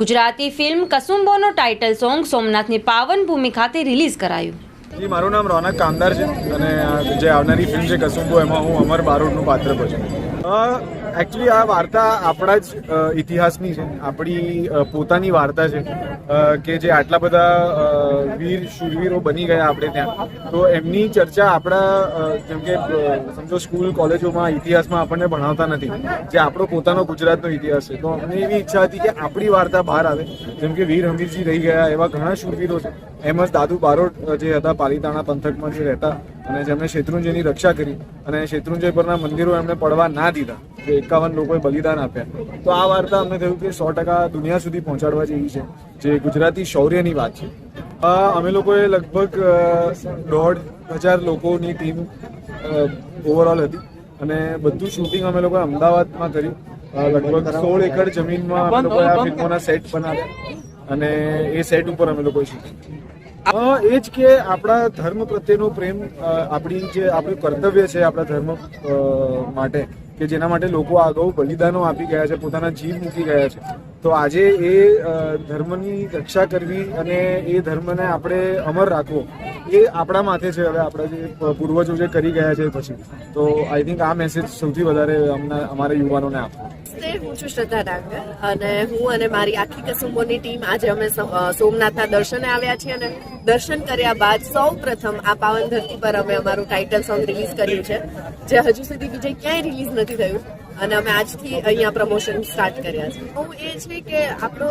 Gujarati film કસુંબોનો title song સોમનાથની પાવન ભૂમિ ખાતે રિલીઝ કરાયું. મારું નામ રોનક કામદાર છે અને જે આવનારી ફિલ્મ છે કસુંબો, એમાં હું અમર બારોટનું પાત્ર ભજવું એકચ્યુઅલી આ વાર્તા આપણા જ ઇતિહાસની છે. આપણી પોતાની વાર્તા છે કે જે આટલા બધા વીર, શૂરવીરો બની ગયા આપણે ત્યાં. તો એમની ચર્ચા આપણા જેમ કે સમજો સ્કૂલ, કોલેજોમાં, ઇતિહાસમાં આપણને ભણાવતા નથી. જે આપણો પોતાનો ગુજરાતનો ઇતિહાસ છે. તો અમને એવી ઈચ્છા હતી કે આપણી વાર્તા બહાર આવે. જેમ કે વીર હમીરજી રહી ગયા એવા ઘણા શૂરવીરો છે. એમ જ દાદુ બારોટ જે હતા પાલીતાણા પંથકમાં જે રહેતા અને જેમણે શેત્રુંજયની રક્ષા કરી અને શેત્રુંજય પરના મંદિરો એમણે પડવા ના દીધા જે એકાવન લોકોએ બલિદાન આપ્યા. તો આ વાર્તા અમને થયું કે સો ટકા દુનિયા સુધી પહોંચાડવા જેવી છે જે ગુજરાતી શૌર્યની વાત છે. અમે લોકોએ લગભગ દોઢ હજાર લોકોની ટીમ ઓવરઓલ હતી અને બધું શૂટિંગ અમે લોકોએ અમદાવાદમાં કર્યું. લગભગ સોળ એકર જમીનમાં અમે લોકોએ આ ફિલ્મોના સેટ બનાવ્યા. અને એ સેટ ઉપર અમે લોકો શૂટિંગ એ જ કે આપણા ધર્મ પ્રત્યેનો પ્રેમ આપણી જે આપણું કર્તવ્ય છે આપણા ધર્મ માટે, કે જેના માટે લોકો આગળ બલિદાનો આપી ગયા છે, પોતાના જીવ મૂકી ગયા છે. તો આજે એ ધર્મની રક્ષા કરવી અને એ ધર્મને આપણે અમર રાખવો, એ આપણા માથે છે. હવે આપણા જે પૂર્વજો જે કરી ગયા છે પછી. તો આઈ થિંક આ મેસેજ સૌથી વધારે અમને, અમારા યુવાનોને આપવો હું છું શ્રદ્ધા ડાંગર અને હું અને મારી આખી કસુંબોની ટીમ આજે અમે સોમનાથના દર્શને આવ્યા છીએ અને દર્શન કર્યા બાદ સૌ પ્રથમ આ પાવન ધરતી પર અમે અમારું ટાઇટલ સોંગ રિલીઝ કર્યું છે, જે હજુ સુધી બીજે ક્યાંય રિલીઝ નથી થયું અને અમે આજથી અહીંયા પ્રમોશન સ્ટાર્ટ કર્યા છે. હું એ છે કે આપણો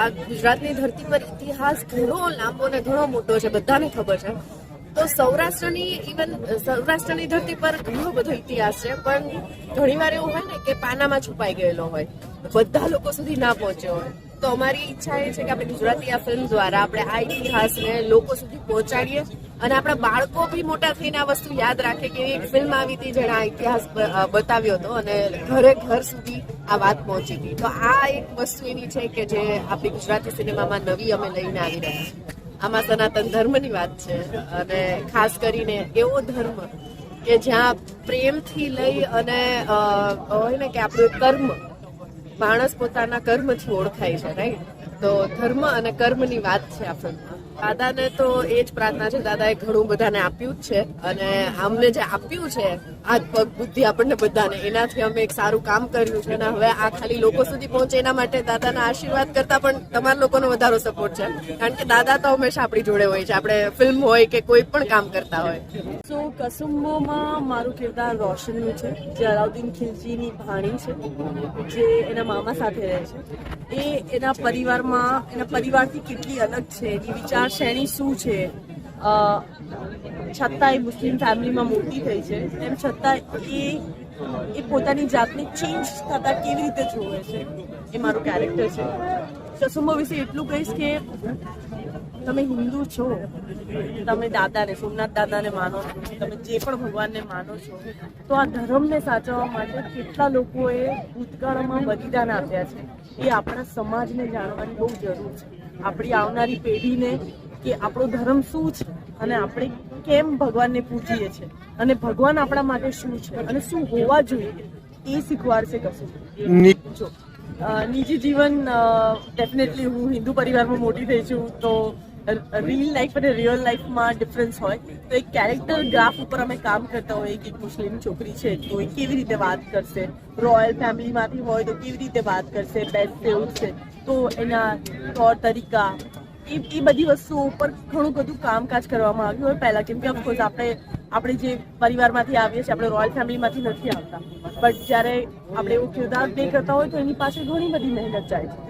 આ ગુજરાતની ધરતી પર ઇતિહાસ ઘણો લાંબો ને ઘણો મોટો છે, બધાને ખબર છે. તો સૌરાષ્ટ્રની ઇવન સૌરાષ્ટ્રની ધરતી પર ઘણો બધો ઇતિહાસ છે, પણ ઘણીવાર એવું હોય ને કે પાનામાં છુપાઈ ગયેલો હોય. બધા લોકો સુધી ના પહોંચ્યો હોય. તો અમારી ઈચ્છા એ છે કે આપણે ગુજરાતી આ ફિલ્મ દ્વારા આપણે આ ઇતિહાસને લોકો સુધી પહોંચાડીએ અને આપણા બાળકો બી મોટા થઈને આ વસ્તુ યાદ રાખે કે એક ફિલ્મ આવી હતી જેણે આ ઇતિહાસ બતાવ્યો હતો અને ઘરે ઘર સુધી આ વાત પહોંચી હતી. તો આ એક વસ્તુ એવી છે કે જે આપણી ગુજરાતી સિનેમામાં નવી અમે લઈને આવી રહ્યા છીએ. આમાં સનાતન ધર્મની વાત છે અને ખાસ કરીને એવો ધર્મ કે જ્યાં પ્રેમથી લઈ અને હોય ને કે આપણું કર્મ માણસ પોતાના કર્મથી ઓળખાય છે રાઈટ તો ધર્મ અને કર્મની વાત છે આ ફિલ્મમાં. દાદાને તો એ જ પ્રાર્થના છે, દાદાએ ઘણું બધાને આપ્યું જ છે અને અમને જે આપ્યું છે હાથ પગ બુદ્ધિ આપણને બધાને, એનાથી અમે એક સારું કામ કર્યું છે અને હવે આ ખાલી લોકો સુધી પહોંચે એના માટે દાદાના આશીર્વાદ કરતા પણ તમારા લોકોનો વધારો સપોર્ટ છે. કારણ કે દાદા તો હંમેશા આપણી જોડે હોય છે, આપણે ફિલ્મ હોય કે કોઈ પણ કામ કરતા હોય. સો કસુંબોમાં મારું કિરદાર રોશનનું છે, જે અલાઉદ્દીન ખિલજીની ભાણી છે, જે એના મામા સાથે રહે છે. એ એના પરિવારમાં, એના પરિવારથી કેટલી અલગ છે, એની વિચારશ્રેણી શું છે? છતાંય મુસ્લિમ ફેમિલીમાં મોટી થઈ છે. તેમ છતાં એ એ પોતાની જાતને ચેન્જ થતા કેવી રીતે જોવે છે એ મારું કેરેક્ટર છે. કસુંબો વિશે એટલું કહીશ કે તમે હિન્દુ છો, તમે દાદાને, સોમનાથ દાદાને માનો છો, તમે જે પણ ભગવાનને માનો છો, તો આ ધર્મને સાચવવા માટે કેટલા લોકોએ ભૂતકાળમાં બલિદાન આપ્યા છે એ આપણા સમાજને જાણવાની બહુ જરૂર છે. આપણી આવનારી પેઢીને કે આપણો ધર્મ શું છે અને આપણે કેમ ભગવાનને પૂજીએ છીએ અને ભગવાન આપણા માટે શું છે અને શું હોવા જોઈએ એ શીખવાડશે કશું. જો નિજી જીવન ડેફિનેટલી હું હિન્દુ પરિવારમાં મોટી થઈ છું તો રિયલ લાઈફ અને રિયલ લાઈફમાં ડિફરન્સ હોય. તો એક કેરેક્ટર ગ્રાફ ઉપર અમે કામ કરતા હોઈએ કે મુસ્લિમ છોકરી છે, તો એ કેવી રીતે વાત કરશે? રોયલ ફેમિલીમાંથી હોય તો કેવી રીતે વાત કરશે? બેસ્ટ એવું છે. તો એના તોર તરીકા, એ એ બધી વસ્તુઓ ઉપર ઘણું બધું કામકાજ કરવામાં આવ્યું હોય. પહેલાં કેમ કે ઓફકોર્સ આપણે આપણે જે પરિવારમાંથી આવીએ છીએ, આપણે રોયલ ફેમિલીમાંથી નથી આવતા. બટ જ્યારે આપણે એવું કિરદાર પ્લે કરતા હોય, તો એની પાસે ઘણી બધી મહેનત જાય છે.